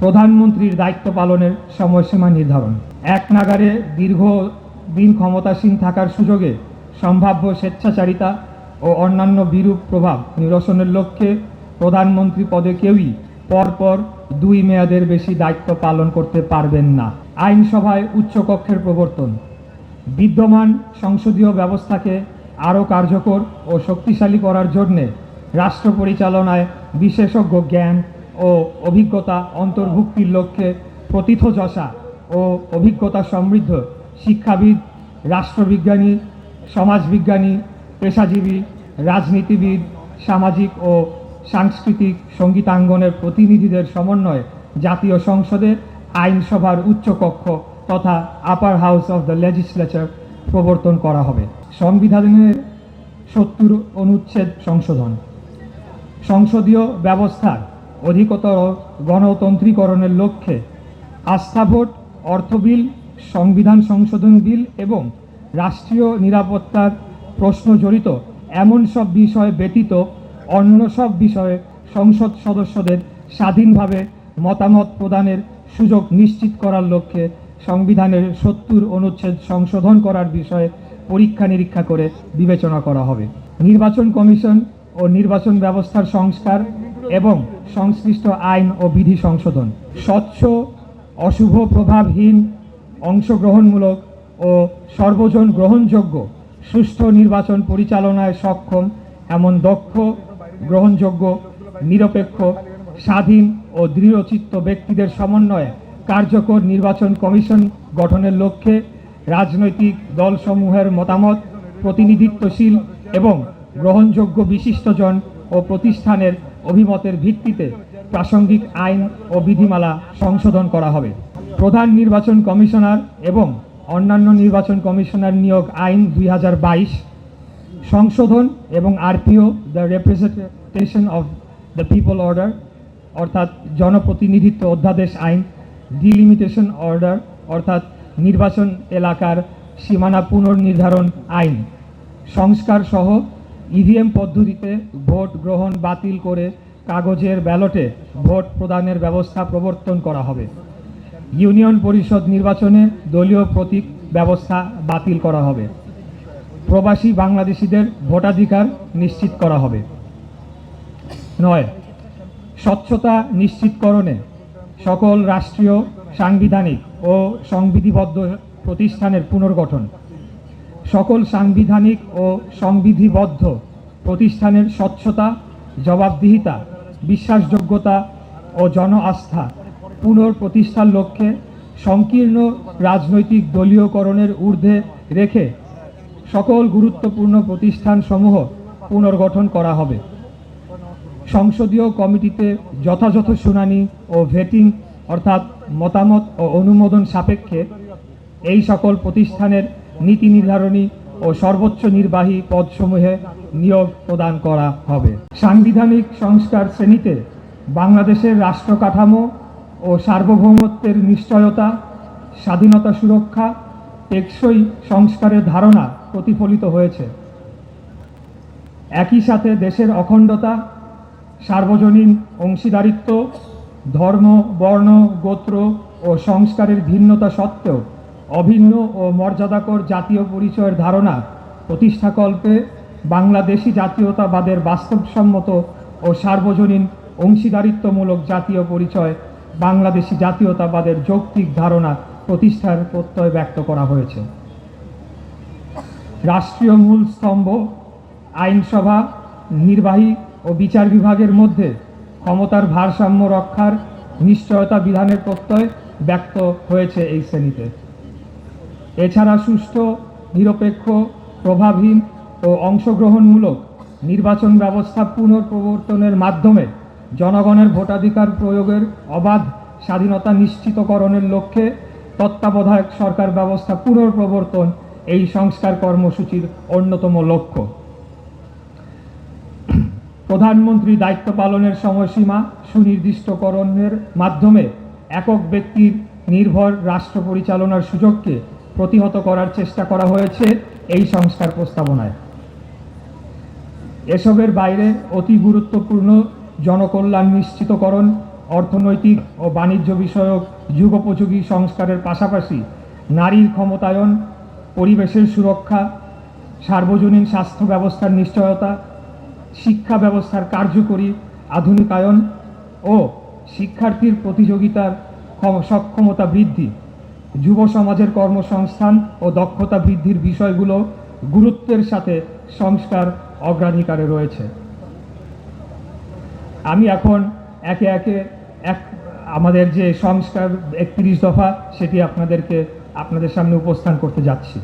প্রধানমন্ত্রীর দায়িত্ব পালনের সময়সীমা নির্ধারণ। এক নাগারে দীর্ঘ দিন ক্ষমতাসীন থাকার সুযোগে সম্ভাব্য স্বেচ্ছাচারিতা ও অন্যান্য বিরূপ প্রভাব নিরসনের লক্ষ্যে প্রধানমন্ত্রী পদে কেউই পরপর দুই মেয়াদের বেশি দায়িত্ব পালন করতে পারবেন না। আইনসভায় উচ্চকক্ষের প্রবর্তন। বিদ্যমান সংসদীয় ব্যবস্থাকে আরও কার্যকর ও শক্তিশালী করার জন্যে রাষ্ট্র পরিচালনায় বিশেষজ্ঞ জ্ঞান ও অভিজ্ঞতা অন্তর্ভুক্তির লক্ষ্যে প্রতিথযশা ও অভিজ্ঞতা সমৃদ্ধ শিক্ষাবিদ, রাষ্ট্রবিজ্ঞানী, সমাজবিজ্ঞানী, পেশাজীবী, রাজনীতিবিদ, সামাজিক ও সাংস্কৃতিক সঙ্গীতাঙ্গনের প্রতিনিধিদের সমন্বয়ে জাতীয় সংসদে আইনসভার উচ্চকক্ষ তথা upper house of the legislature প্রবর্তন করা হবে। সংবিধানের সত্তর অনুচ্ছেদ সংশোধন। সংসদীয় ব্যবস্থার অধিকতর গণতন্ত্রীকরণের লক্ষ্যে আস্থা ভোট, অর্থ বিল, সংবিধান সংশোধন বিল এবং রাষ্ট্রীয় নিরাপত্তার প্রশ্ন জড়িত এমন সব বিষয় ব্যতীত অন্য সব বিষয়ে সংসদ সদস্যদের স্বাধীনভাবে মতামত প্রদানের সুযোগ নিশ্চিত করার লক্ষ্যে সংবিধানের সত্তর অনুচ্ছেদ সংশোধন করার বিষয়ে পরীক্ষা নিরীক্ষা করে বিবেচনা করা হবে। নির্বাচন কমিশন ও নির্বাচন ব্যবস্থার সংস্কার এবং সংশ্লিষ্ট আইন ও বিধি সংশোধন। স্বচ্ছ, অশুভ, প্রভাবহীন, অংশগ্রহণমূলক ও সর্বজন গ্রহণযোগ্য সুষ্ঠু নির্বাচন পরিচালনায় সক্ষম এমন দক্ষ, গ্রহণযোগ্য, নিরপেক্ষ, স্বাধীন ও দৃঢ়চিত্ত ব্যক্তিদের সমন্বয়ে কার্যকর নির্বাচন কমিশন গঠনের লক্ষ্যে রাজনৈতিক দলসমূহের মতামত, প্রতিনিধিত্বশীল এবং গ্রহণযোগ্য বিশিষ্টজন ও প্রতিষ্ঠানের অভিমতের ভিত্তিতে প্রাসঙ্গিক আইন ও বিধিমালা সংশোধন করা হবে। প্রধান নির্বাচন কমিশনার এবং অন্যান্য নির্বাচন কমিশনার নিয়োগ আইন দুই হাজার বাইশ, সংশোধন এবং RPO the representation of the people order অর্থাৎ জনপ্রতিনিধিত্ব অধ্যাদেশ আইন ডিলিমিটেশন অর্ডার অর্থাৎ নির্বাচন এলাকার সীমানা পুনর্নির্ধারণ আইন, সংস্কার সহ ইভিএম পদ্ধতিতে ভোট গ্রহণ বাতিল করে কাগজের ব্যালটে ভোট প্রদানের ব্যবস্থা প্রবর্তন করা হবে। ইউনিয়ন পরিষদ নির্বাচনে দলীয় প্রতীক ব্যবস্থা বাতিল করা হবে। প্রবাসী বাংলাদেশিদের ভোটাধিকার নিশ্চিত করা হবে। নয়, স্বচ্ছতা নিশ্চিতকরণে সকল রাষ্ট্রীয়, সাংবিধানিক ও সংবিধিবদ্ধ প্রতিষ্ঠানের পুনর্গঠন। সকল সাংবিধানিক ও সংবিধিবদ্ধ প্রতিষ্ঠানের স্বচ্ছতা, জবাবদিহিতা, বিশ্বাসযোগ্যতা ও জন আস্থা পুনঃপ্রতিষ্ঠার লক্ষ্যে সংকীর্ণ রাজনৈতিক দলীয়করণের ঊর্ধ্বে রেখে সকল গুরুত্বপূর্ণ প্রতিষ্ঠানসমূহ পুনর্গঠন করা হবে। সংসদীয় কমিটিতে যথাযথ শুনানি ও ভেটিং অর্থাৎ মতামত ও অনুমোদন সাপেক্ষে এই সকল প্রতিষ্ঠানের নীতি নির্ধারণী ও সর্বোচ্চ নির্বাহী পদসমূহে নিয়োগ প্রদান করা হবে। সাংবিধানিক সংস্কার শ্রেণীতে বাংলাদেশের রাষ্ট্র কাঠামো ও সার্বভৌমত্বের নিশ্চয়তা, স্বাধীনতা সুরক্ষা, টেকসই সংস্কারের ধারণা প্রতিফলিত হয়েছে। একই সাথে দেশের অখণ্ডতা, সার্বজনীন অংশীদারিত্ব, ধর্ম, বর্ণ, গোত্র ও সংস্কারের ভিন্নতা সত্ত্বেও অভিন্ন ও মর্যাদাকর জাতীয় পরিচয়ের ধারণা প্রতিষ্ঠাকল্পে বাংলাদেশি জাতীয়তাবাদের বাস্তবসম্মত ও সার্বজনীন অংশীদারিত্বমূলক জাতীয় পরিচয় বাংলাদেশি জাতীয়তাবাদের যৌক্তিক ধারণা প্রতিষ্ঠার প্রত্যয় ব্যক্ত করা হয়েছে। রাষ্ট্রীয় মূল স্তম্ভ, আইনসভা, নির্বাহী ও বিচার বিভাগের মধ্যে ক্ষমতার ভারসাম্য রক্ষার নিশ্চয়তা বিধানের প্রত্যয় ব্যক্ত হয়েছে এই শ্রেণীতে। এছাড়া সুষ্ঠু, নিরপেক্ষ, প্রভাবহীন ও অংশগ্রহণমূলক নির্বাচন ব্যবস্থা পুনঃপ্রবর্তনের মাধ্যমে জনগণের ভোটাধিকার প্রয়োগের অবাধ স্বাধীনতা নিশ্চিতকরণের লক্ষ্যে তত্ত্বাবধায়ক সরকার ব্যবস্থা পুনঃপ্রবর্তন এই সংস্কার কর্মসূচির অন্যতম লক্ষ্য। প্রধানমন্ত্রী দায়িত্ব পালনের সময়সীমা সুনির্দিষ্টকরণের মাধ্যমে একক ব্যক্তির নির্ভর রাষ্ট্র পরিচালনার সুযোগকে প্রতিহত করার চেষ্টা করা হয়েছে এই সংস্কার প্রস্তাবনায়। এসবের বাইরে অতি গুরুত্বপূর্ণ জনকল্যাণ নিশ্চিতকরণ, অর্থনৈতিক ও বাণিজ্য বিষয়ক যুগোপযোগী সংস্কারের পাশাপাশি নারীর ক্ষমতায়ন, পরিবেশের সুরক্ষা, সার্বজনীন স্বাস্থ্য ব্যবস্থার নিশ্চয়তা, শিক্ষা ব্যবস্থার কার্যকরী আধুনিকায়ন ও শিক্ষার্থীর প্রতিযোগিতার সক্ষমতা বৃদ্ধি। যুব সমাজের কর্মসংস্থান ও দক্ষতা বৃদ্ধির বিষয়গুলো গুরুত্বের সাথে সংস্কার অগ্রাধিকারে রয়েছে। আমি এখন একে একে এক আমাদের যে সংস্কার একত্রিশ দফা সেটি আপনাদেরকে আপনাদের সামনে উপস্থান করতে যাচ্ছি।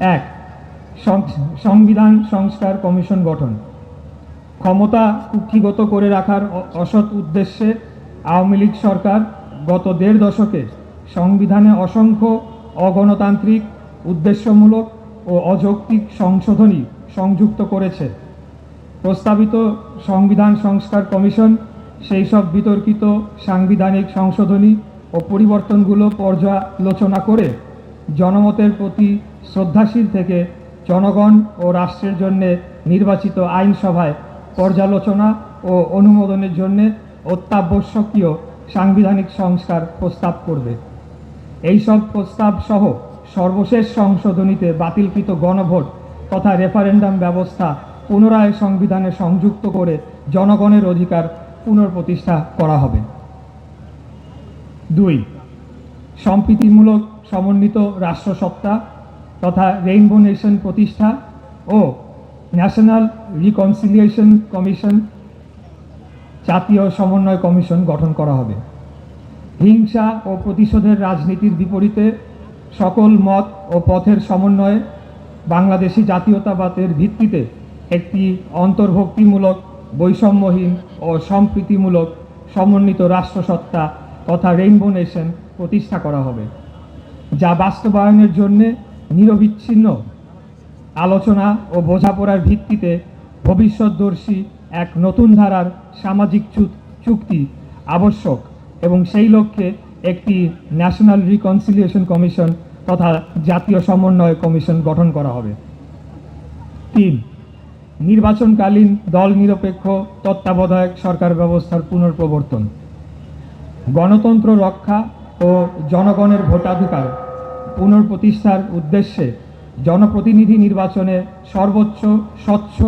এক সংবিধান সংস্কার কমিশন গঠন। ক্ষমতা কুক্ষিগত করে রাখার অসৎ উদ্দেশ্যে আওয়ামী লীগ সরকার গত দেড় দশকে সংবিধানে অসংখ্য অগণতান্ত্রিক, উদ্দেশ্যমূলক ও অযৌক্তিক সংশোধনী সংযুক্ত করেছে। প্রস্তাবিত সংবিধান সংস্কার কমিশন সেই সব বিতর্কিত সাংবিধানিক সংশোধনী ও পরিবর্তনগুলো পর্যালোচনা করে জনমতের প্রতি শ্রদ্ধাশীল থেকে জনগণ ও রাষ্ট্রের জন্যে নির্বাচিত আইনসভায় পর্যালোচনা ও অনুমোদনের জন্যে অত্যাবশ্যকীয় সাংবিধানিক সংস্কার প্রস্তাব করবে। এই সব প্রস্তাব সহ সর্বশেষ সংশোধনীতে বাতিলকৃত গণভোট তথা রেফারেন্ডাম ব্যবস্থা পুনরায় সংবিধানে সংযুক্ত করে জনগণের অধিকার পুনঃপ্রতিষ্ঠা করা হবে। দুই, সম্প্রীতিমূলক সমন্বিত রাষ্ট্রসত্তা তথা রেইনবো নেশন প্রতিষ্ঠা ও ন্যাশনাল রিকনসিলিয়েশন কমিশন জাতীয় সমন্বয় কমিশন গঠন করা হবে। হিংসা ও প্রতিশোধের রাজনীতির বিপরীতে সকল মত ও পথের সমন্বয়ে বাংলাদেশি জাতীয়তাবাদের ভিত্তিতে একটি অন্তর্ভুক্তিমূলক, বৈষম্যহীন ও সম্প্রীতিমূলক সমন্বিত রাষ্ট্রসত্তা তথা রেইনবো নেশন প্রতিষ্ঠা করা হবে, যা বাস্তবায়নের জন্য নিরবিচ্ছিন্ন আলোচনা ও বোঝাপড়ার ভিত্তিতে ভবিষ্যৎদর্শী এক নতুন ধারার সামাজিক চুক্তি আবশ্যক। এবং সেই লক্ষ্যে একটি ন্যাশনাল রিকনসিলিয়েশন কমিশন তথা জাতীয় সমন্বয় কমিশন গঠন করা হবে। তিন, নির্বাচনকালীন দল নিরপেক্ষ তত্ত্বাবধায়ক সরকার ব্যবস্থার পুনর্প্রবর্তন। গণতন্ত্র রক্ষা ও জনগণের ভোটাধিকার পুনঃপ্রতিষ্ঠার উদ্দেশ্যে জনপ্রতিনিধি নির্বাচনে সর্বোচ্চ, স্বচ্ছ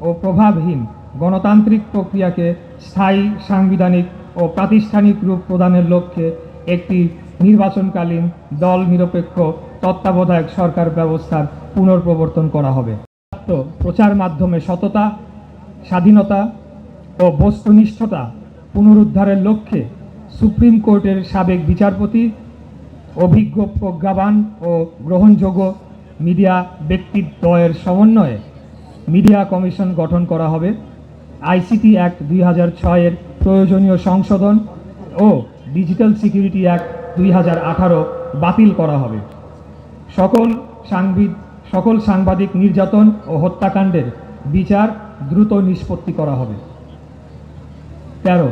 ও প্রভাবহীন গণতান্ত্রিক প্রক্রিয়াকে স্থায়ী সাংবিধানিক ও প্রাতিষ্ঠানিক রূপ প্রদানের লক্ষ্যে একটি নির্বাচনকালীন দল নিরপেক্ষ তত্ত্বাবধায়ক সরকার ব্যবস্থার পুনর্প্রবর্তন করা হবে। প্রচার মাধ্যমে সততা, স্বাধীনতা ও বস্তুনিষ্ঠতা পুনরুদ্ধারের লক্ষ্যে সুপ্রিম কোর্টের সাবেক বিচারপতি, অভিজ্ঞ প্রজ্ঞাবান ও গ্রহণযোগ্য মিডিয়া ব্যক্তিদ্বয়ের সমন্বয়ে মিডিয়া কমিশন গঠন করা হবে। আইসিটি অ্যাক্ট দুই হাজার ছয়ের প্রয়োজনীয় সংশোধন ও ডিজিটাল সিকিউরিটি অ্যাক্ট দুই হাজার আঠারো বাতিল করা হবে। সকল সাংবিদ, সকল সাংবাদিক নির্যাতন ও হত্যাকাণ্ডের বিচার দ্রুত নিষ্পত্তি করা হবে। তেরো,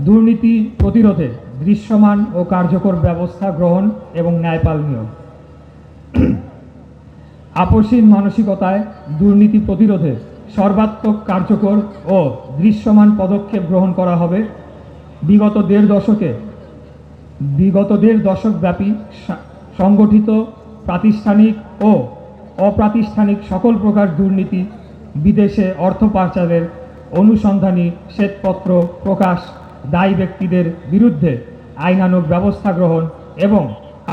দুর্নীতি প্রতিরোধে দৃশ্যমান ও কার্যকর ব্যবস্থা গ্রহণ এবং ন্যায়পাল নিয়োগ। আপসীন মানসিকতায় দুর্নীতি প্রতিরোধে সর্বাত্মক কার্যকর ও দৃশ্যমান পদক্ষেপ গ্রহণ করা হবে। বিগত দেড় দশকে, বিগত দেড় দশক ব্যাপী সংগঠিত প্রাতিষ্ঠানিক ও অপ্রাতিষ্ঠানিক সকল প্রকার দুর্নীতি, বিদেশে অর্থ পাচারের অনুসন্ধানী শ্বেতপত্র প্রকাশ, দায়ী ব্যক্তিদের বিরুদ্ধে আইনানুগ ব্যবস্থা গ্রহণ এবং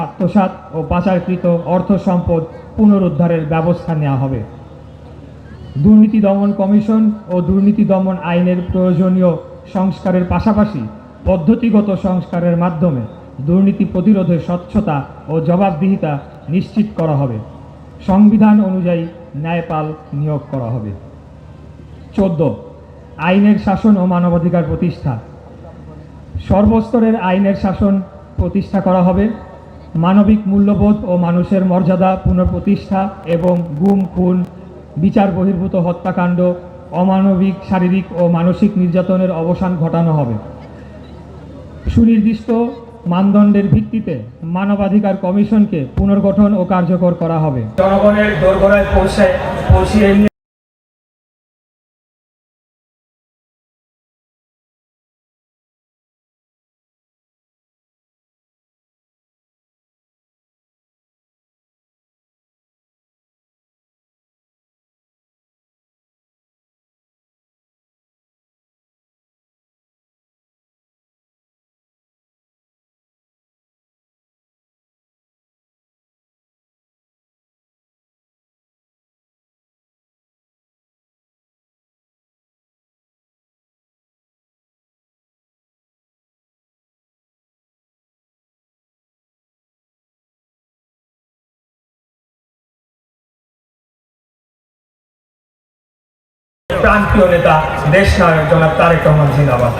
আত্মসাৎ ও পাচারকৃত অর্থ সম্পদ পুনরুদ্ধারের ব্যবস্থা নেওয়া হবে। দুর্নীতি দমন কমিশন ও দুর্নীতি দমন আইনের প্রয়োজনীয় সংস্কারের পাশাপাশি পদ্ধতিগত সংস্কারের মাধ্যমে দুর্নীতি প্রতিরোধে স্বচ্ছতা ও জবাবদিহিতা নিশ্চিত করা হবে। সংবিধান অনুযায়ী ন্যায়পাল নিয়োগ করা হবে। চোদ্দ। আইনের শাসন ও মানবাধিকার প্রতিষ্ঠা। সর্বস্তরের আইনের শাসন প্রতিষ্ঠা করা হবে। মানবিক মূল্যবোধ ও মানুষের মর্যাদা পুনঃপ্রতিষ্ঠা এবং গুম, খুন বিচার বহির্ভূত হত্যাকাণ্ড, অমানবিক, শারীরিক ও মানসিক নির্যাতনের অবসান ঘটানো হবে। সুনির্দিষ্ট মানদণ্ডের ভিত্তিতে মানবাধিকার কমিশনকে পুনর্গঠন ও কার্যকর করা হবে। জনগণের দোরগোড়ায় পৌঁছে পৌঁছিয়ে প্রাণপ্রিয় নেতা দেশ নায়ক জনাব তারেক রহমান জিন্দাবাদ।